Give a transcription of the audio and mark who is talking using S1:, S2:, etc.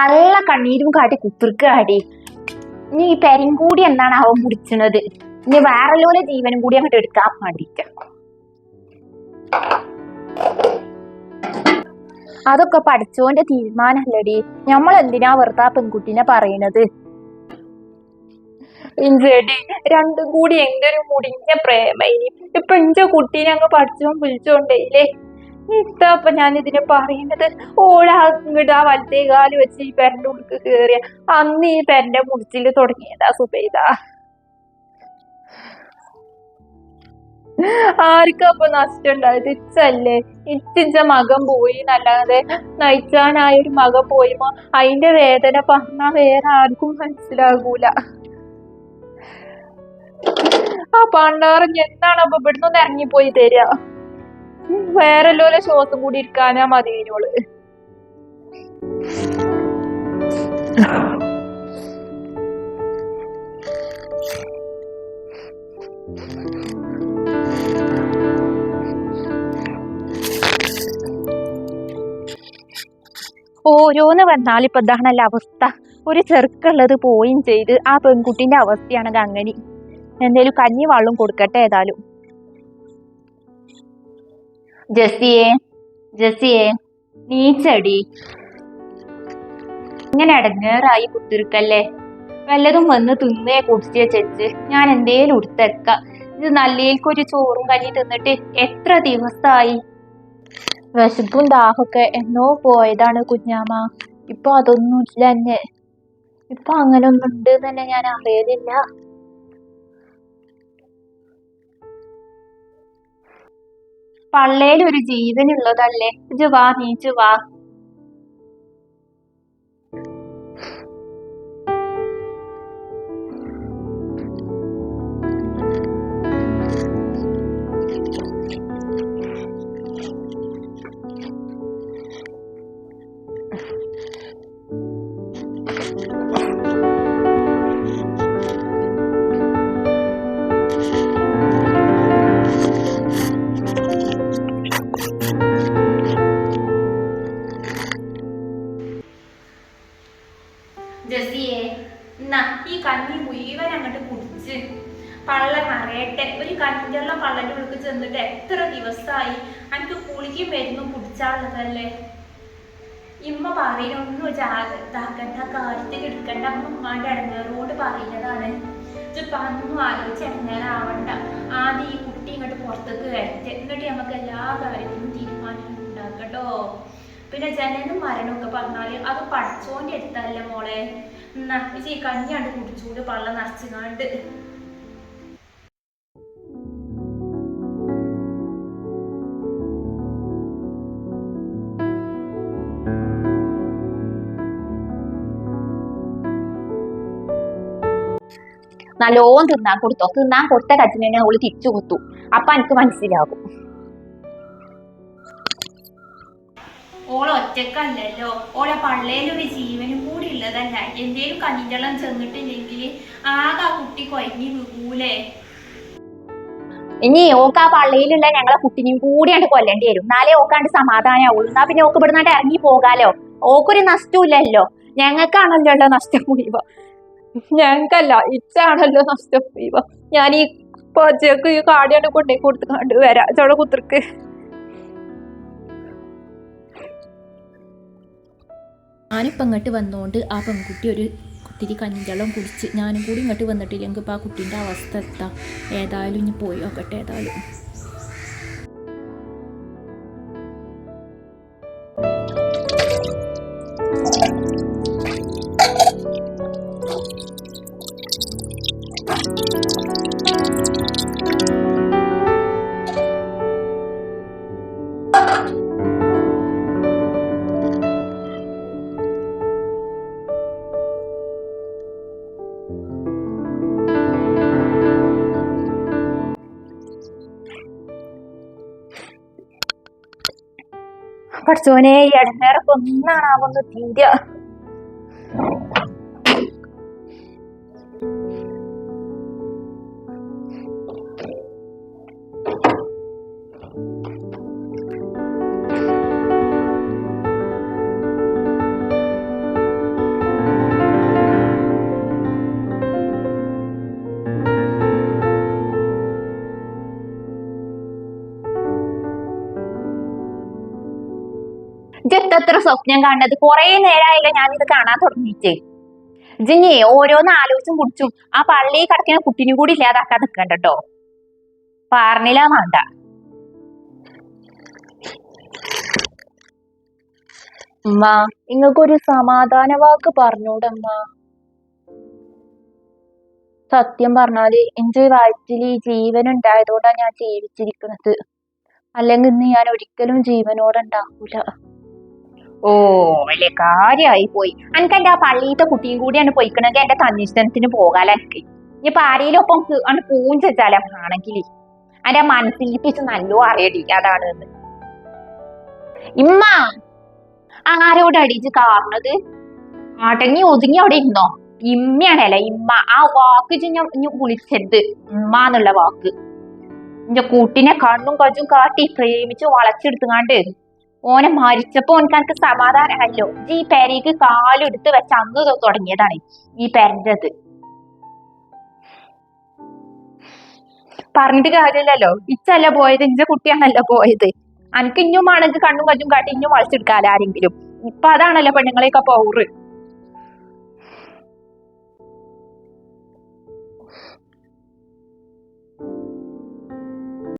S1: നല്ല കണ്ണീരും കാട്ടി കുത്തിർക്കാടി. ഇനി ഈ പെരും കൂടി എന്താണ് അവൻ മുടിച്ചണത് ഇനി വേറെ ലോലെ ജീവനും കൂടി അങ്ങോട്ട് എടുക്കാൻ വേണ്ടിട്ട് അതൊക്കെ പഠിച്ചോന്റെ തീരുമാനമല്ലടി. നമ്മൾ എന്തിനാ വെറുതെ പെൺകുട്ടീനെ പറയണത്? ഇഞ്ചേടി രണ്ടും കൂടി എന്റെ ഒരു മുടിഞ്ഞ പ്രേമയിനി ഇപ്പൊ ഇഞ്ച കുട്ടീനെ അങ്ങ് പഠിച്ചോ ഇത്തപ്പൊ ഞാൻ ഇതിനെ പറയുന്നത്. ഓടാ ഇങ്ങോട്ട് ആ വലത്തേ കാൽ വെച്ച് ഈ പെരന്റെ ഉടുക്ക് കേറിയ. അന്ന് ഈ പെരന്റെ മുടിച്ചിൽ തുടങ്ങിയതാ സുബൈദ. ആർക്കും അപ്പൊ നഷ്ടം ഉണ്ടായത് ഇച്ചല്ലേ. ഇച്ചിഞ്ച മകൻ പോയി എന്നല്ലാതെ നയിച്ചാനായ ഒരു മകൻ പോയിമോ അതിന്റെ വേദന പറഞ്ഞാ വേറെ ആർക്കും മനസ്സിലാകൂല. ആ പണ്ടാറഞ്ഞ് എന്താണ് അപ്പൊ ഇവിടുന്ന് ഇറങ്ങിപ്പോയി തരിക വേറെ ശ്വാസം കൂടി ഇരിക്കാനാ മതിയോൾ ഓരോന്ന് വന്നാൽ ഇപ്പൊ ഇതാണല്ലോ അവസ്ഥ. ഒരു ചെറുക്കുള്ളത് പോയും ചെയ്ത് ആ പെൺകുട്ടിന്റെ അവസ്ഥയാണ് അങ്ങനെ. എന്തേലും കഞ്ഞി വെള്ളം കൊടുക്കട്ടെ ഏതായാലും. ജസിയെ ജസിയെ നീച്ചടി ഇങ്ങനെ അടങ്ങേറായി കുത്തിരിക്കല്ലേ? വല്ലതും വന്ന് തിന്നേ കുടിച്ചേ ചെച്ച് ഞാൻ എന്തേലും ഉടുത്തേക്ക ഇത് നല്ലേൽക്കൊരു ചോറും കഞ്ഞി തിന്നിട്ട് എത്ര ദിവസമായി വിശപ്പും ദാഹമൊക്കെ എന്നോ പോയതാണ് കുഞ്ഞാമ്മ ഇപ്പൊ അതൊന്നും ഇല്ല എന്നെ. ഇപ്പൊ അങ്ങനെ ഒന്നും ഉണ്ട് തന്നെ ഞാൻ അറിയലില്ല. പള്ളേൽ ഒരു ജീവനുള്ളതല്ലേ? ഇജ് വാ നീച്ച് വാ. ജസിയെ എന്നാ ഈ കഞ്ഞി മുഴുവൻ അങ്ങോട്ട് കുടിച്ച്. പള്ള നിറയട്ടെ ഒരു കഞ്ഞിയുള്ള പള്ളന്റെ ഉള്ളിൽ ചെന്നിട്ട് എത്ര ദിവസമായി എനിക്ക് കുളിക്കും വരുന്നു കുടിച്ചാളുള്ളതല്ലേ ഇമ്മ പറയുന്നൊന്നും ഇതാക്കണ്ട കാര്യത്തിൽ എടുക്കണ്ട. അമ്മ ഉമ്മാന്റെ ഇടങ്ങേറോട് പറയുന്നതാണ്. ഇപ്പൊ അന്നും ആലോചിച്ച് ഇടങ്ങേറാവണ്ട ആദ്യം ഈ കുട്ടി ഇങ്ങോട്ട് പുറത്തേക്ക് വരട്ടെ. എന്നിട്ട് നമുക്ക് എല്ലാ കാര്യത്തിനും ഉണ്ടാക്കട്ടോ പിന്നെ ജനനും ഒക്കെ പറഞ്ഞാൽ അത് പഠിച്ചോന്റെ അടുത്തല്ല മോളെ. എന്നാ ഈ കഞ്ഞാണ്ട് കുടിച്ചൂട് പള്ള നിറച്ചുകാണ്ട് നല്ലോണം തിന്നാൻ കൊടുത്തോ. തിന്നാൻ കൊടുത്ത കച്ചിനെ ഓൾ തിരിച്ചു കൊടുത്തു അപ്പൊ എനിക്ക് മനസ്സിലാകും. ഓളെ ഒറ്റക്കല്ലല്ലോ ഓളെ പള്ളയിലൊരു ജീവനും കൂടി ഉള്ളതല്ല. എന്തേലും കഞ്ഞിവെള്ളം ചെന്നിട്ടില്ലെങ്കിൽ ആകെ ആ കുട്ടി കൊയങ്ങി വീകൂലേ. ഇനി ഓക്ക് ആ പള്ളിയിലുള്ള ഞങ്ങളെ കുട്ടിനെയും കൂടിയാണ്ട് കൊല്ലേണ്ടി വരും. എന്നാലേ ഓക്കാണ്ട് സമാധാനമാവുള്ളൂ എന്നാ പിന്നെ ഓക്ക് ഇവിടുന്നാണ്ട് ഇറങ്ങി പോകാലോ? ഓക്കൊരു നഷ്ടമില്ലല്ലോ ഞങ്ങൾക്കാണല്ലോ നഷ്ടം മുഴുവൻ. ഞങ്ങൾക്കല്ല ഇച്ചാണല്ലോ നഷ്ടം മുഴുവൻ. ഞാൻ ഈ പച്ചക്ക് ഈ കാടിയാണ്ട് കൊണ്ടേ കൊടുത്ത് കണ്ട് വരാം. ചോടെ കുത്തിർക്ക്.
S2: ഞാനിപ്പോൾ ഇങ്ങോട്ട് വന്നുകൊണ്ട് ആ പെൺകുട്ടി ഒരു കുത്തിരി കഞ്ഞിവെള്ളം കുടിച്ച് ഞാനും കൂടി ഇങ്ങോട്ട് വന്നിട്ടില്ലെങ്കിൽ ഇപ്പോൾ ആ കുട്ടീന്റെ അവസ്ഥ എത്താം ഏതായാലും ഇനി പോയി നോക്കട്ടെ ഏതായാലും.
S1: പഠിച്ചോനെ ഈ ഇടനേരൊക്കെ ഒന്നാണാവുന്ന തീര.
S3: ഇജെത്ര സ്വപ്നം കാണുന്നത്? കൊറേ നേരമായില്ല ഇത് കാണാൻ തുടങ്ങിയിട്ട്. ജിഞ്ഞി ഓരോന്ന് ആലോചിച്ചും കുടിച്ചും ആ പള്ളി കിടക്കുന്ന കുട്ടിനും കൂടി ഇല്ലാതാക്കാൻ നിക്കണ്ട കേട്ടോ. പറഞ്ഞില്ല വേണ്ട. ഇങ്ങക്കൊരു നിങ്ങൾക്കൊരു സമാധാന വാക്ക് പറഞ്ഞൂടമ്മ സത്യം പറഞ്ഞാൽ എന്റെ വയറ്റിൽ ഈ ജീവൻ ഉണ്ടായതുകൊണ്ടാണ് ഞാൻ ജീവിച്ചിരിക്കുന്നത്. അല്ലെങ്കിൽ ഇന്ന് ഞാൻ ഒരിക്കലും ജീവനോടെ ഉണ്ടാക്കൂല ഓ വലിയ കാര്യമായി പോയി എനിക്ക് എന്റെ ആ പള്ളിയിലത്തെ കുട്ടിയും കൂടിയാണ് പോയിക്കണെങ്കിൽ എന്റെ തന്നിഷ്ടത്തിന് പോകാല എനിക്ക് ഇനിയിപ്പൊ പാരയിലൊപ്പം ആണ് പൂവും ചെച്ചാലേ ആണെങ്കിൽ എന്റെ പിച്ച് നല്ലോ അറിയടി അതാണ് ഇമ്മ ആരോട് അടിച്ച് കാരണത് ആട്ടങ്ങി ഒതുങ്ങി അവിടെ ഇരുന്നോ? ഇമ്മയാണല്ലേ ഇമ്മ. ആ വാക്ക് ഞാൻ വിളിച്ചത് ഉമ്മ എന്നുള്ള വാക്ക്. എന്റെ കൂട്ടിനെ കണ്ണും കജും കാട്ടി പ്രേമിച്ച് വളച്ചെടുത്തുങ്ങാണ്ട് ഓനെ മരിച്ചപ്പോ ഓനക്ക് എനിക്ക് സമാധാനമല്ലോ ഈ പേരേക്ക് കാലെടുത്ത് വെച്ച അന്ന് തുടങ്ങിയതാണ് ഈ പെരന്റെത്. പറഞ്ഞിട്ട് കാര്യമില്ലല്ലോ. ഇച്ചല്ല പോയത്? ഇഞ്ച കുട്ടിയാണല്ലോ പോയത്. അനക്ക് ഇഞ്ഞും ആണെങ്കിൽ കണ്ണും കഞ്ഞും കാട്ടി ഇഞ്ഞും വളച്ചെടുക്കാല്ലോ ആരെങ്കിലും. ഇപ്പൊ അതാണല്ലോ പെണ്ണുങ്ങളെയൊക്കെ പൗറ്